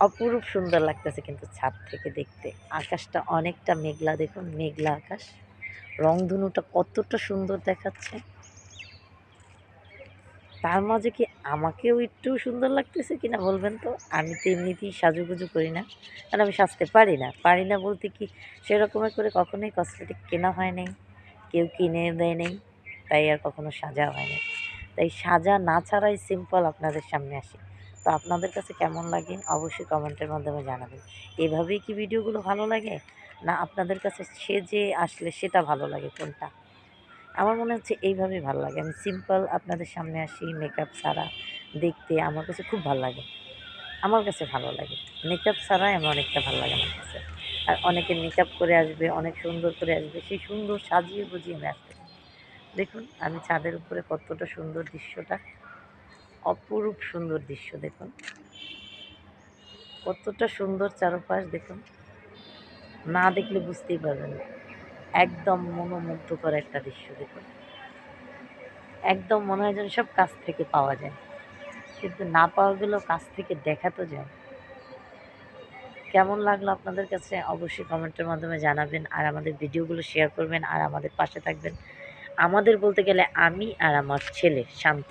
অপরূপ সুন্দর লাগতেছে কিন্তু ছাদ থেকে দেখতে। আকাশটা অনেকটা মেঘলা, দেখুন মেঘলা আকাশ। রংধনুটা কতটা সুন্দর দেখাচ্ছে। তার মাঝে কি আমাকেও একটু সুন্দর লাগতেছে কিনা বলবেন তো? আমি তো এমনিতেই সাজুগুজু করি না। কারণ আমি সাজতে পারি না। পারি না বলতে কি সেরকমের করে কখনোই কসমেটিক কেনা হয় নাই। কেউ কিনে দেয় নেই। তাই আর কখনো সাজা হয় না তাই সাজা না ছাড়াই সিম্পল আপনাদের সামনে আসি। তো আপনাদের কাছে কেমন লাগে অবশ্যই কমেন্টের মাধ্যমে জানাবেন। এভাবেই কি ভিডিওগুলো ভালো লাগে? না আপনাদের কাছে সেজে আসলে সেটা ভালো লাগে কোনটা? আমার মনে হচ্ছে এইভাবেই ভালো লাগে। আমি সিম্পল আপনাদের সামনে আসি মেকআপ ছাড়া দেখতে আমার কাছে খুব ভালো লাগে। আমার কাছে ভালো লাগে। মেকআপ ছাড়াই আমার অনেকটা ভালো লাগে আমার কাছে। আর অনেকে মেকআপ করে আসবে, অনেক সুন্দর করে আসবে, সেই সুন্দর সাজিয়ে বুঝিয়ে আমি আসতে দেখুন আমি ছাদের উপরে কতটা সুন্দর দৃশ্যটা অপরূপ সুন্দর দৃশ্য দেখুন। কতটা সুন্দর চারপাশ দেখুন। না দেখলে বুঝতেই পারবেন না। একদম মনোমুগ্ধকর একটা দৃশ্য দেখুন। একদম মনে হয় যেন সব কাছ থেকে পাওয়া যায়। কিন্তু না পাওয়া গেলেও কাছ থেকে দেখা তো যায়। কেমন লাগল আপনাদের কাছে? অবশ্যই কমেন্টের মাধ্যমে জানাবেন আর আমাদের ভিডিওগুলো শেয়ার করবেন আর আমাদের পাশে থাকবেন। আমাদের বলতে গেলে আমি আর আমার ছেলে, শান্ত।